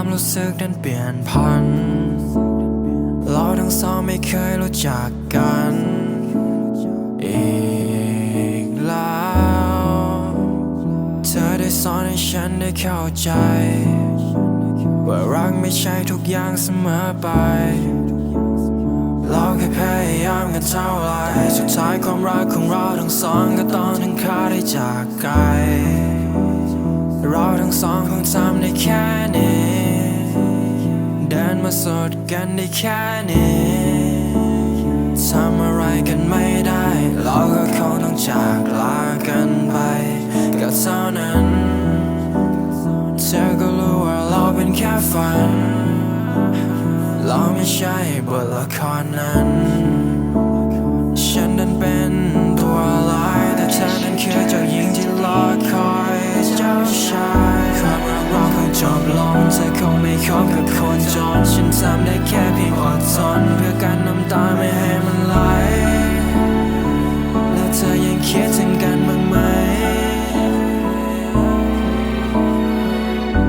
ความรู้สึกนั้นเปลี่ยนพัน เราทั้งสองไม่เคยรู้จักกัน อีกแล้ว เธอได้สอนให้ฉันได้เข้าใจ ว่ารักไม่ใช่ทุกอย่างเสมอไป เราแค่พยายามกันเท่าไรสุดท้ายความรักของเราทั้งสองก็ต้องถึงขาได้จากไกล มาสดกันได้แค่นี้ทำอะไรกันไม่ได้ เราก็คงต้องจากลากันไป ก็เท่านั้นเธอก็รู้ว่าเราเป็นแค่ฝัน เราไม่ใช่บทละครนั้น ฉันนั้นเป็นตัวร้ายแต่เธอนั้นคือเจ้าหญิงที่รอคอยเจ้าชายความรักเราคงจบลงเธอคงไม่คบกับคนจน ฉันทำได้แค่เพียงอดทนเพื่อการน้ำตาไม่ให้มันไหล แล้วเธอยังคิดถึงกันบ้างไหม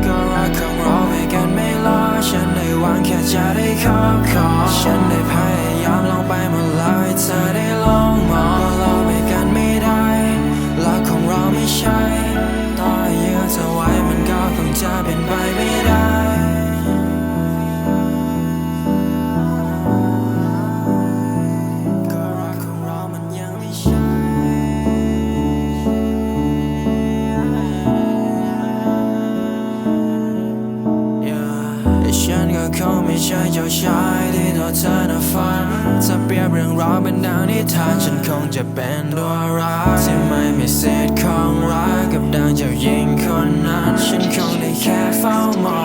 ก็รักของเราไปกันไม่รอฉันได้หวังแค่จะได้ครอบครอฉันได้พยายามลองไปหมดแล้วให้เธอได้ลองมอง ฉันก็คงไม่ใช่เจ้าชายที่ตัวเธอน่ะฝันถ้าเปรียบเรื่องราวเป็นดังนิทานฉันคงจะเป็นตัวร้ายที่ไม่มีสิทธิ์ของรักกับดังเจ้าหญิงคนนั้น ฉันคงได้แค่เฝ้ามอง